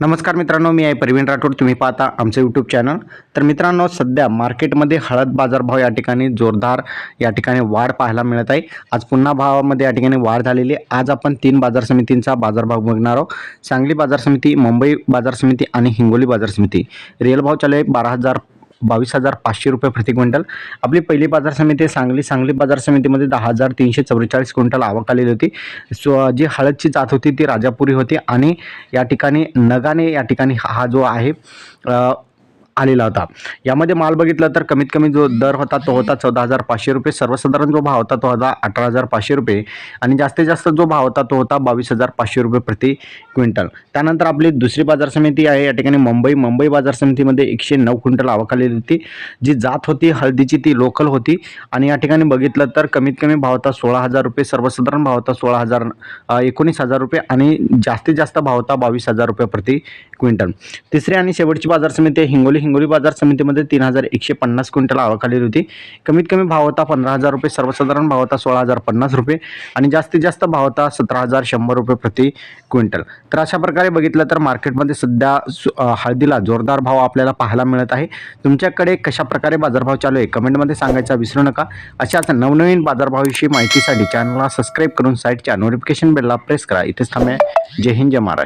नमस्कार मित्रांनो मी आहे प्रवीण राठोड. तुम्ही पाहता आमचं यूट्यूब चॅनल तर मित्रांनो सध्या मार्केटमध्ये हळद बाजारभाव या ठिकाणी जोरदार या ठिकाणी वाढ पाहायला मिळत आहे. आज पुन्हा भावामध्ये या ठिकाणी वाढ झालेली आहे. आज आपण तीन बाजार समितींचा बाजारभाव बघणार आहोत. सांगली बाजार समिती मुंबई बाजार समिती आणि हिंगोली बाजार समिती. रिअल भाव चालू आहे बारा हजार बावीस हजार पाचशे रुपये प्रति क्विंटल. आपली पहिली बाजार समिती सांगली. सांगली बाजार समितीमध्ये दहा हजार तीनशे चव्वेचाळीस क्विंटल आवक आलेली होती. सो जी हळदची जात होती ती राजापुरी होती आणि या ठिकाणी नगाने या ठिकाणी हा जो आहे आलेला होता. यामध्ये माल बघितला तर कमीत कमी जो दर होता तो होता चौदा हजार पाचशे रुपये. सर्वसाधारण जो भाव होता तो होता अठरा हजार पाचशे रुपये. आणि जास्तीत जास्त जो भाव होता तो होता बावीस हजार पाचशे रुपये प्रति क्विंटल. त्यानंतर आपली दुसरी बाजार समिती आहे या ठिकाणी मुंबई. मुंबई बाजार समितीमध्ये एकशे नऊ क्विंटल आवक आलेली होती. जी जात होती हळदीची ती लोकल होती. आणि या ठिकाणी बघितलं तर कमीत कमी भाव होता सोळा हजार रुपये. सर्वसाधारण भाव होता सोळा हजार एकोणीस हजार रुपये. आणि जास्तीत जास्त भाव होता बावीस हजार रुपये प्रति क्विंटल. तिसरी आणि शेवटची बाजार समिती आहे. हिंगोली हिंगोली बाजार समितीमध्ये तीन हजार एकशे पन्नास क्विंटल आवक होती. कमीत कमी भाव होता पंधरा हजार रुपये सर्वसाधारण भाव होता सोळा हजार पन्नास रुपये आणि जास्तीत जास्त भाव होता सतरा हजार शंभर रुपये प्रति क्विंटल. तर अशा प्रकारे बघितलं तर मार्केटमध्ये सध्या सु- हळदीला जोरदार भाव आपल्याला पाहायला मिळत आहे. तुमच्याकडे कशा प्रकारे बाजारभाव चालू आहे? कमेंटमध्ये सांगायचा विसरू नका. अशाच नवनवीन बाजारभावाविषयी माहितीसाठी चॅनलला सबस्क्राईब करून साईटच्या नोटिफिकेशन बेलला प्रेस करा. इथेच थांबे जय हिंद जय महाराज